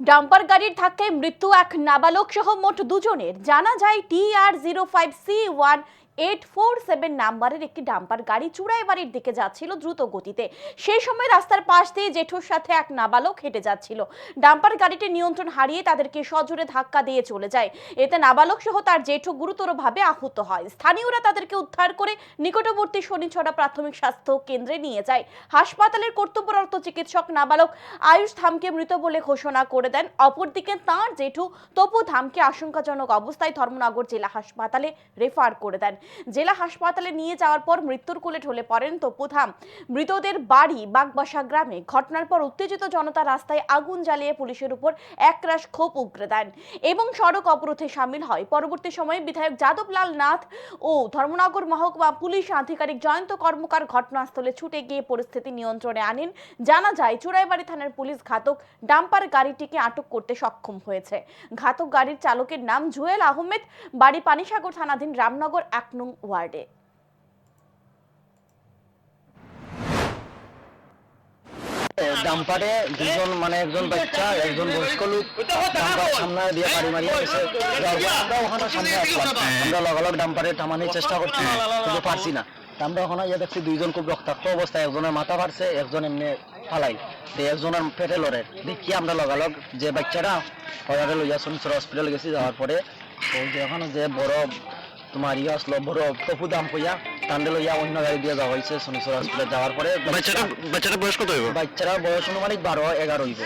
Dumper গাড়ির ধাক্কায় মৃত্যু এক নাবালক সহ মোট দুজনের। জানা যায় T R zero five C one eight four seven নাম্বারের একটি ডাম্পার গাড়ি চূড়াই বাড়ির দিকে যাচ্ছিল দ্রুত গতিতে। সেই সময় রাস্তার পাশ দিয়ে জেঠুর সাথে এক নাবালক হেঁটে যাচ্ছিল। ডাম্পার গাড়িটি নিয়ন্ত্রণ হারিয়ে তাদেরকে সজোরে ধাক্কা দিয়ে চলে যায়। এতে নাবালক সহ তার জেঠু গুরুতরভাবে আহত হয়। স্থানীয়রা তাদেরকে উদ্ধার করে নিকটবর্তী শনিছড়া প্রাথমিক স্বাস্থ্য কেন্দ্রে নিয়ে যায়। হাসপাতালের কর্তব্যরত চিকিৎসক নাবালক আয়ুষ ধামকে মৃত বলে ঘোষণা করে দেন। অপরদিকে তাঁর জেঠু তপু ধামকে আশঙ্কাজনক অবস্থায় ধর্মনগর জেলা হাসপাতালে রেফার করে দেন। জেলা হাসপাতালে নিয়ে যাওয়ার পর মৃত্যুর কোলে ঢলে পড়েন তপু ধাম। মৃতদের বাড়ি বাগবাসা গ্রামে। ঘটনার পর উত্তেজিত জনতা রাস্তায় আগুন জ্বালিয়ে পুলিশের উপর একরাশ ক্ষোভ উগরে দেন এবং সড়ক অবরোধে সামিল হয়। পরবর্তী সময়ে বিধায়ক যাদবলাল নাথ ও ধর্মনগর মহকুমা পুলিশ আধিকারিক জয়ন্ত কর্মকার ঘটনাস্থলে ছুটে গিয়ে পরিস্থিতি নিয়ন্ত্রণে আনেন। জানা যায়, চুরাইবাড়ি থানার পুলিশ ঘাতক ডাম্পার গাড়িটিকে আটক করতে সক্ষম হয়েছে। ঘাতক গাড়ির চালকের নাম জুয়েল আহমেদ। বাড়ি পানিসাগর থানাধীন রামনগর এক নং ওয়ার্ডে। ডাম্পারে দুজন মানে একজন বাচ্চা, একজন বয়স্ক লোক। ডাম্পার সামনে দিয়ে বাড়ি মারিয়ে গেছে আমরা ওখানে সামনে আসলাম। আমরা লগালগ ডাম্পারে টামানোর চেষ্টা করছি, কিন্তু পারছি না। আমরা ওখানে ইয়ে দেখছি দুইজন খুব রক্তাক্ত অবস্থায়, একজনের মাথা ফাটছে, একজন এমনি ফালাই তো একজনের পেটে লড়ে। দেখি আমরা লগালগ যে বাচ্চাটা হজারে লইয়া শুনছি হসপিটাল গেছি, যাওয়ার পরে ওই যে ওখানে যে বড় তোমার ইয়া আসলো বড় টপু দাম কইয়া টান্ডে ইয়া অন্য গাড়ি দিয়ে যাওয়া হয়েছে শনিশ্বর হসপিটাল যাওয়ার পরে। বাচ্চাটা বাচ্চাটা বয়স কত হইব? বাচ্চারা বয়স অনুমানিক বারো এগারো হইব।